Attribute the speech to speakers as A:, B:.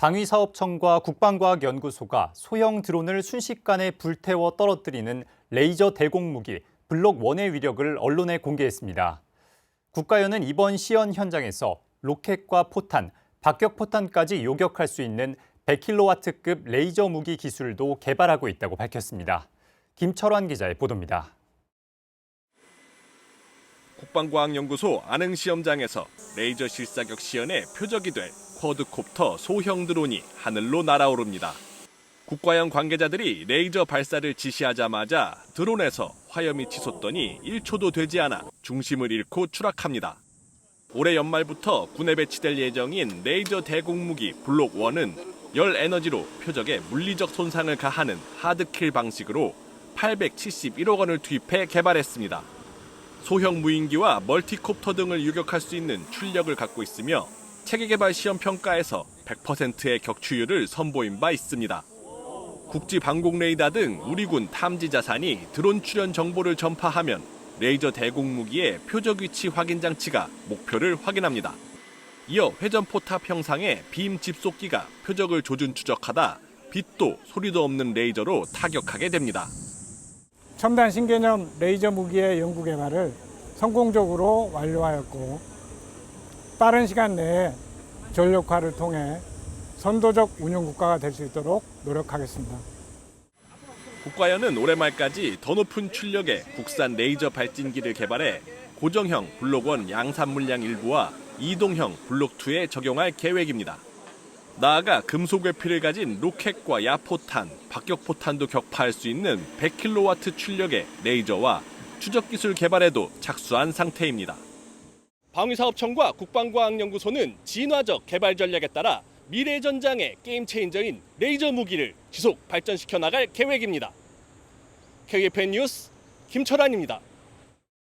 A: 방위사업청과 국방과학연구소가 소형 드론을 순식간에 불태워 떨어뜨리는 레이저 대공무기 블록 1의 위력을 언론에 공개했습니다. 국가연은 이번 시연 현장에서 로켓과 포탄, 박격 포탄까지 요격할 수 있는 100kW급 레이저 무기 기술도 개발하고 있다고 밝혔습니다. 김철환 기자의 보도입니다.
B: 국방과학연구소 안흥시험장에서 레이저 실사격 시연의 표적이 될 쿼드콥터 소형 드론이 하늘로 날아오릅니다. 국과연 관계자들이 레이저 발사를 지시하자마자 드론에서 화염이 치솟더니 1초도 되지 않아 중심을 잃고 추락합니다. 올해 연말부터 군에 배치될 예정인 레이저 대공무기 블록 1은 열 에너지로 표적에 물리적 손상을 가하는 하드킬 방식으로 871억 원을 투입해 개발했습니다. 소형 무인기와 멀티콥터 등을 유격할 수 있는 출력을 갖고 있으며 체계 개발 시험 평가에서 100%의 격추율을 선보인 바 있습니다. 국지 방공 레이더 등 우리 군 탐지 자산이 드론 출현 정보를 전파하면 레이저 대공 무기의 표적 위치 확인 장치가 목표를 확인합니다. 이어 회전 포탑 형상의 빔 집속기가 표적을 조준 추적하다 빛도 소리도 없는 레이저로 타격하게 됩니다.
C: 첨단 신개념 레이저 무기의 연구 개발을 성공적으로 완료하였고 빠른 시간 내에 전력화를 통해 선도적 운영 국가가 될 수 있도록 노력하겠습니다.
B: 국과연은 올해 말까지 더 높은 출력의 국산 레이저 발진기를 개발해 고정형 블록 1 양산 물량 일부와 이동형 블록 2에 적용할 계획입니다. 나아가 금속 외피를 가진 로켓과 야포탄, 박격포탄도 격파할 수 있는 100kW 출력의 레이저와 추적 기술 개발에도 착수한 상태입니다. 방위사업청과 국방과학연구소는 진화적 개발 전략에 따라 미래 전장의 게임 체인저인 레이저 무기를 지속 발전시켜 나갈 계획입니다. KFN 뉴스 김철환입니다.